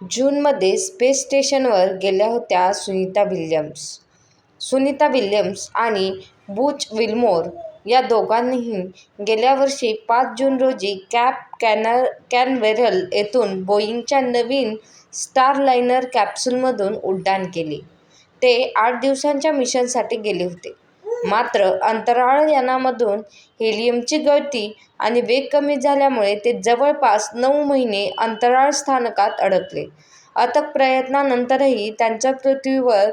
जूनमध्ये स्पेस स्टेशनवर गेल्या होत्या सुनीता विल्यम्स. सुनीता विल्यम्स आणि बूच विल्मोर या दोघांनीही गेल्या वर्षी पाच जून रोजी कॅप कॅनर कॅनवेरल येथून बोईंगच्या नवीन स्टारलायनर कॅप्सूलमधून उड्डाण केले. ते आठ दिवसांच्या मिशनसाठी गेले होते. मात्र अंतराळ यानामधून हेलियमची गळती आणि वेग कमी झाल्यामुळे ते जवळपास नऊ महिने अंतराळ स्थानकात अडकले. अथक प्रयत्नांनंतरही त्यांचं पृथ्वीवर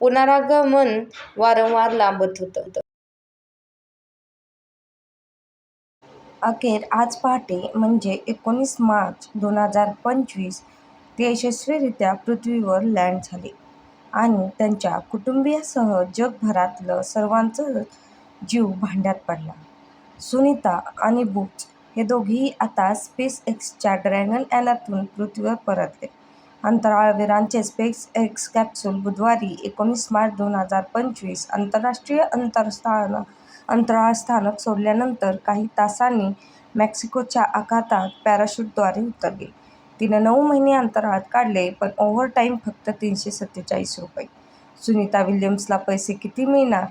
पुनरागमन वारंवार लांबत होतं. अखेर आज पहाटे म्हणजे एकोणीस मार्च दोन हजार पंचवीस ते यशस्वीरित्या पृथ्वीवर लँड झाले आणि त्यांच्या कुटुंबीयांसह जगभरातलं सर्वांचाच जीव भांड्यात पडला. सुनीता आणि बुच हे दोघेही आता स्पेस एक्सच्या ड्रॅगन यानातून पृथ्वीवर परतले. अंतराळवीरांचे स्पेस एक्स कॅप्सूल बुधवारी एकोणीस मार्च दोन हजार पंचवीस आंतरराष्ट्रीय अंतराळ स्थानक सोडल्यानंतर काही तासांनी मेक्सिकोच्या आखातात पॅराशूटद्वारे उतरले. तिनं नऊ महिने अंतराळात काढले पण ओव्हरटाईम फक्त तीनशे सत्तेचाळीस रुपये. सुनीता विल्यम्सला पैसे किती मिळणार?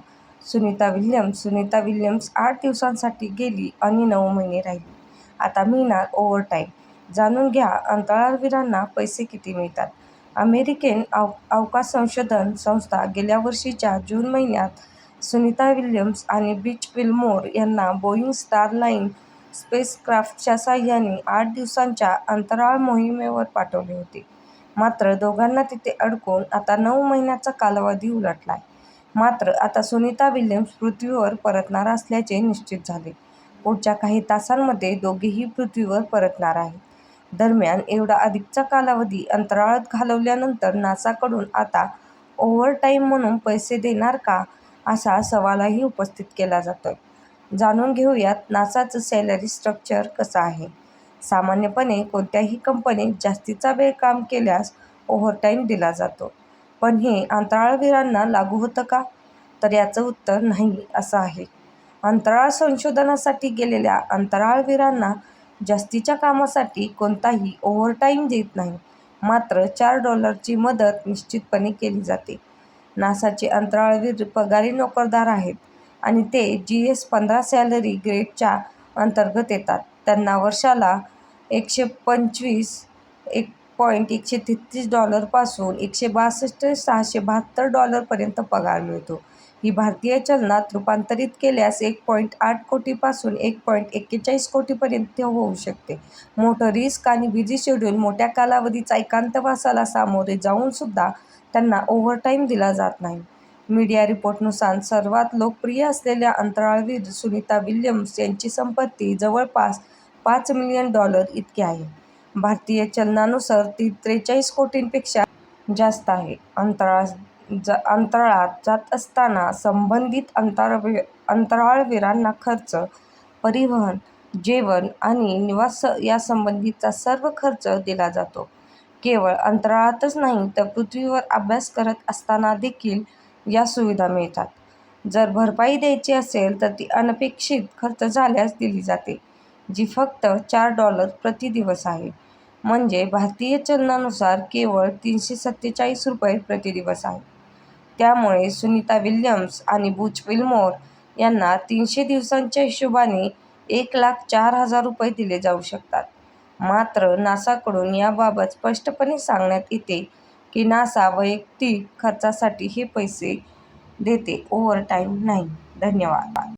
सुनीता विल्यम्स सुनीता विल्यम्स आठ दिवसांसाठी गेली आणि नऊ महिने राहिली. आता मिळणार ओव्हरटाईम? जाणून घ्या अंतराळवीरांना पैसे किती मिळतात? अमेरिकन अवकाश संशोधन संस्था गेल्या वर्षीच्या जून महिन्यात सुनीता विल्यम्स आणि बीच विल्मोर यांना बोईंग लाईन स्पेसक्राफ्टच्या साहाय्याने आठ दिवसांच्या अंतराळ मोहिमेवर पाठवले होते. मात्र दोघांना तिथे अडकून आता नऊ महिन्यांचा कालावधी उलटलाय. मात्र आता सुनीता विल्यम्स पृथ्वीवर परतणार असल्याचे निश्चित झाले. पुढच्या काही तासांमध्ये दोघेही पृथ्वीवर परतणार आहेत. दरम्यान एवढा अधिकचा कालावधी अंतराळात घालवल्यानंतर नासाकडून आता ओव्हरटाईम म्हणून पैसे देणार का असा सवालही उपस्थित केला जातोय. जाणून घेऊयात नासाचं सॅलरी स्ट्रक्चर कसं आहे? सामान्यपणे कोणत्याही कंपनीत जास्तीचा वेळ काम केल्यास ओव्हरटाईम दिला जातो. पण हे अंतराळवीरांना लागू होतं का? तर याचं उत्तर नाही असं आहे. अंतराळ संशोधनासाठी गेलेल्या अंतराळवीरांना जास्तीच्या कामासाठी कोणताही ओव्हरटाईम देत नाही. मात्र चार डॉलरची मदत निश्चितपणे केली जाते. नासाचे अंतराळवीर पगारी नोकरदार आहेत आणि ते जी एस पंधरा सॅलरी ग्रेडच्या अंतर्गत येतात. त्यांना वर्षाला एकशे पंचवीस एक पॉईंट एकशे तेहतीस डॉलरपासून एकशे बासष्ट सहाशे बहात्तर डॉलरपर्यंत पगार मिळतो. ही भारतीय चलनात रूपांतरित केल्यास एक पॉईंट आठ कोटीपासून एक पॉईंट एक्केचाळीस कोटीपर्यंत होऊ शकते. मोठं रिस्क आणि बिझी शेड्यूल, मोठ्या कालावधीचा एकांतवासाला सामोरे जाऊनसुद्धा त्यांना ओव्हरटाईम दिला जात नाही. मीडिया रिपोर्टनुसार सर्वात लोकप्रिय असलेल्या अंतराळवीर सुनीता विल्यम्स यांची संपत्ती जवळपास पाच मिलियन डॉलर इतकी आहे. भारतीय चलनानुसार ती त्रेचाळीस कोटींपेक्षा जास्त आहे. अंतराळात जात असताना संबंधित अंतराळवीरांना खर्च, परिवहन, जेवण आणि निवास यासंबंधीचा सर्व खर्च दिला जातो. केवळ अंतराळातच नाही तर पृथ्वीवर अभ्यास करत असताना देखील या सुविधा मिळतात. जर भरपाई द्यायची असेल तर ती अनपेक्षित खर्च झाल्यास दिली जाते, जी फक्त चार डॉलर प्रति दिवस आहे. म्हणजे भारतीय चलनानुसार केवळ तीनशे सत्तेचाळीस रुपये प्रतिदिवस आहे. त्यामुळे सुनीता विल्यम्स आणि बुच विल्मोर यांना तीनशे दिवसांच्या हिशोबाने एक लाख चार हजार रुपये दिले जाऊ शकतात. मात्र नासाकडून याबाबत स्पष्टपणे सांगण्यात येते की नासा वैयक्तिक खर्चासाठी हे पैसे देते, ओव्हरटाईम नाही. धन्यवाद.